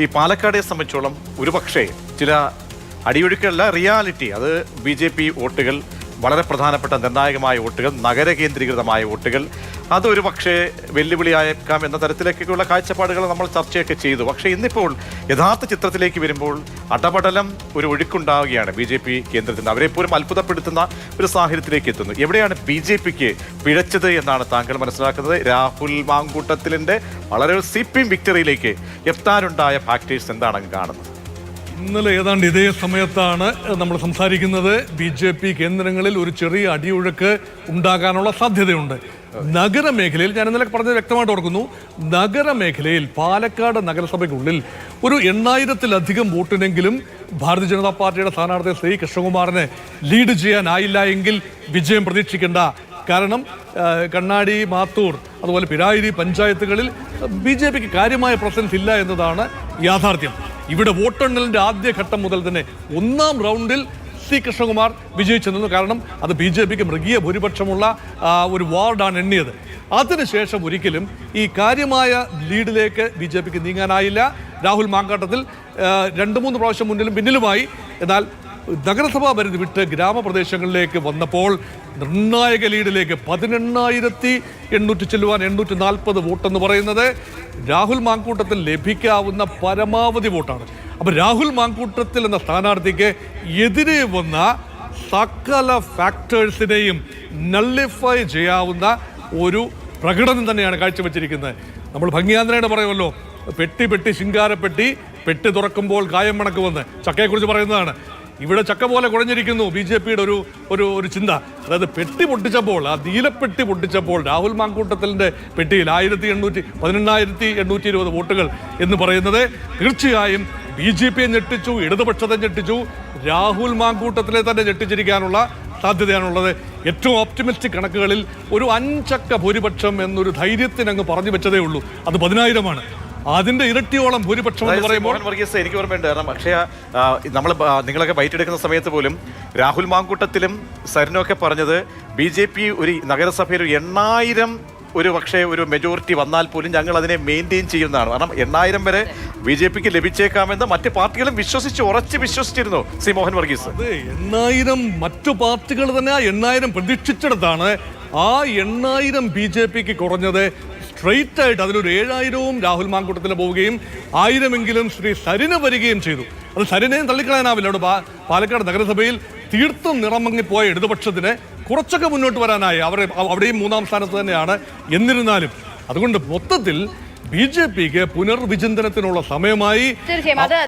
ഈ പാലക്കാടെ സംബന്ധിച്ചോളം ഒരുപക്ഷേ ചില അടിയൊഴുക്കല്ല റിയാലിറ്റി. അത് ബി ജെ പി വോട്ടുകൾ വളരെ പ്രധാനപ്പെട്ട നിർണായകമായ വോട്ടുകൾ നഗരകേന്ദ്രീകൃതമായ വോട്ടുകൾ അതൊരു പക്ഷേ വെല്ലുവിളിയായേക്കാം എന്ന തരത്തിലേക്കുള്ള കാഴ്ചപ്പാടുകൾ നമ്മൾ ചർച്ചയൊക്കെ ചെയ്തു. പക്ഷേ ഇന്നിപ്പോൾ യഥാർത്ഥ ചിത്രത്തിലേക്ക് വരുമ്പോൾ അടപടലം ഒരു ഒഴുക്കുണ്ടാവുകയാണ്. ബി ജെ പി കേന്ദ്രത്തിൽ അവരെ പോലും അത്ഭുതപ്പെടുത്തുന്ന ഒരു സാഹചര്യത്തിലേക്ക് എത്തുന്നു. എവിടെയാണ് ബി ജെ പിക്ക് പിഴച്ചത് എന്നാണ് താങ്കൾ മനസ്സിലാക്കുന്നത്? രാഹുൽ മാങ്കൂട്ടത്തിലിന്റെ വളരെ സി പി എം വിക്ടറിയിലേക്ക് എത്താനുണ്ടായ ഫാക്ടേഴ്സ് എന്താണെന്ന് കാണുന്നത്? ഇന്നലെ ഏതാണ്ട് ഇതേ സമയത്താണ് നമ്മൾ സംസാരിക്കുന്നത്. ബി ജെ പി കേന്ദ്രങ്ങളിൽ ഒരു ചെറിയ അടിയൊഴുക്ക് ഉണ്ടാകാനുള്ള സാധ്യതയുണ്ട്. നഗരമേഖലയിൽ ഞാൻ ഇന്നലെ പറഞ്ഞത് വ്യക്തമായിട്ട് ഓർക്കുന്നു നഗരമേഖലയിൽ പാലക്കാട് നഗരസഭയ്ക്കുള്ളിൽ ഒരു എണ്ണായിരത്തിലധികം വോട്ടിനെങ്കിലും ഭാരതീയ ജനതാ പാർട്ടിയുടെ സ്ഥാനാർത്ഥി ശ്രീ കൃഷ്ണകുമാറിനെ ലീഡ് ചെയ്യാനായില്ല എങ്കിൽ വിജയം പ്രതീക്ഷിക്കേണ്ട. കാരണം കണ്ണാടി മാത്തൂർ അതുപോലെ പിരായിരി പഞ്ചായത്തുകളിൽ ബി ജെ പിക്ക് കാര്യമായ പ്രസൻസ് ഇല്ല എന്നതാണ് യാഥാർത്ഥ്യം. ഇവിടെ വോട്ടെണ്ണലിന്റെ ആദ്യഘട്ടം മുതൽ തന്നെ ഒന്നാം റൗണ്ടിൽ സി കൃഷ്ണകുമാർ വിജയിച്ചിരുന്നു കാരണം അത് ബി ജെ പിക്ക് മൃഗീയ ഭൂരിപക്ഷമുള്ള ഒരു വാർഡാണ് എണ്ണിയത്. അതിനുശേഷം ഒരിക്കലും ഈ കാര്യമായ ലീഡിലേക്ക് ബി ജെ പിക്ക് നീങ്ങാനായില്ല. രാഹുൽ മാങ്കാട്ടത്തിൽ രണ്ട് മൂന്ന് പ്രാവശ്യം മുന്നിലും പിന്നിലുമായി. എന്നാൽ നഗരസഭാ പരിധി വിട്ട് ഗ്രാമപ്രദേശങ്ങളിലേക്ക് വന്നപ്പോൾ നിർണായക ലീഡിലേക്ക് പതിനെണ്ണായിരത്തി എണ്ണൂറ്റി ചെല്ലുവാൻ എണ്ണൂറ്റി നാൽപ്പത് വോട്ടെന്ന് പറയുന്നത് രാഹുൽ മാങ്കൂട്ടത്തിൽ ലഭിക്കാവുന്ന പരമാവധി വോട്ടാണ്. അപ്പോൾ രാഹുൽ മാങ്കൂട്ടത്തിൽ എന്ന സ്ഥാനാർത്ഥിക്ക് എതിരെ വന്ന സകല ഫാക്ടേഴ്സിനെയും നള്ളിഫൈ ചെയ്യാവുന്ന ഒരു പ്രകടനം തന്നെയാണ് കാഴ്ചവെച്ചിരിക്കുന്നത്. നമ്മൾ ഭംഗിയാന്ത്രയുടെ പറയുമല്ലോ പെട്ടി പെട്ടി ശിങ്കാരപ്പെട്ടി പെട്ടി തുറക്കുമ്പോൾ കായം മണക്കുമെന്ന് ചക്കയെക്കുറിച്ച് പറയുന്നതാണ്. ഇവിടെ ചക്ക പോലെ കുഴഞ്ഞിരിക്കുന്നു. ബി ജെ പിയുടെ ഒരു ഒരു ഒരു ചിന്ത. അതായത് പെട്ടി പൊട്ടിച്ചപ്പോൾ ആ നീലപ്പെട്ടി പൊട്ടിച്ചപ്പോൾ രാഹുൽ മാങ്കൂട്ടത്തിലിന്റെ പെട്ടിയിൽ ആയിരത്തി എണ്ണൂറ്റി പതിനെണ്ണായിരത്തി എണ്ണൂറ്റി ഇരുപത് വോട്ടുകൾ എന്ന് പറയുന്നത് തീർച്ചയായും ബി ജെ പിയെ ഞെട്ടിച്ചു ഇടതുപക്ഷത്തെ ഞെട്ടിച്ചു രാഹുൽ മാങ്കൂട്ടത്തിലെ തന്നെ ഞെട്ടിച്ചിരിക്കാനുള്ള സാധ്യതയാണുള്ളത്. ഏറ്റവും ഓപ്റ്റിമിസ്റ്റിക് കണക്കുകളിൽ ഒരു അഞ്ചക്ക ഭൂരിപക്ഷം എന്നൊരു ധൈര്യത്തിനങ്ങ് പറഞ്ഞു വെച്ചതേ ഉള്ളൂ. അത് പതിനായിരമാണ്. അതിന്റെ ഇരട്ടിയോളം ഭൂരിപക്ഷം എന്ന് പറയുമ്പോൾ വർഗീസ് എനിക്ക് ഓർമ്മയുണ്ട്. കാരണം അക്ഷയ നമ്മൾ നിങ്ങളൊക്കെ ബൈറ്റ് എടുക്കുന്ന സമയത്ത് പോലും രാഹുൽ മാങ്കൂട്ടത്തിലും സരിനൊക്കെ പറഞ്ഞത് ബി ജെ പി ഒരു നഗരസഭയിൽ ഒരു എണ്ണായിരം ഒരു പക്ഷേ ഒരു മെജോറിറ്റി വന്നാൽ പോലും ഞങ്ങൾ അതിനെ മെയിന്റെയിൻ ചെയ്യുന്നതാണ്. കാരണം എണ്ണായിരം വരെ ബി ജെ പിക്ക് ലഭിച്ചേക്കാമെന്ന് മറ്റ് പാർട്ടികളും വിശ്വസിച്ച് ഉറച്ച് വിശ്വസിച്ചിരുന്നു സി മോഹൻ വർഗീസ്. അത് എണ്ണായിരം മറ്റു പാർട്ടികൾ തന്നെ ആ എണ്ണായിരം പ്രതീക്ഷിച്ചിടത്താണ് ആ എണ്ണായിരം ബി ജെ പിക്ക് കുറഞ്ഞത്. സ്ട്രെയിറ്റ് ആയിട്ട് അതിലൊരു ഏഴായിരവും രാഹുൽ മാങ്കൂട്ടത്തിൽ പോവുകയും ആയിരമെങ്കിലും ശ്രീ സരിന് വരികയും ചെയ്തു. അത് സരിനെയും തള്ളിക്കളയാനാവില്ല. അവിടെ പാലക്കാട് നഗരസഭയിൽ തീർത്തും നിറമങ്ങിപ്പോയ ഇടതുപക്ഷത്തിന് കുറച്ചൊക്കെ മുന്നോട്ട് വരാനായി അവർ അവിടെയും മൂന്നാം സ്ഥാനത്ത് തന്നെയാണ് എന്നിരുന്നാലും. അതുകൊണ്ട് മൊത്തത്തിൽ ബി ജെ പിക്ക് പുനർവിചിന്തനത്തിനുള്ള സമയമായി.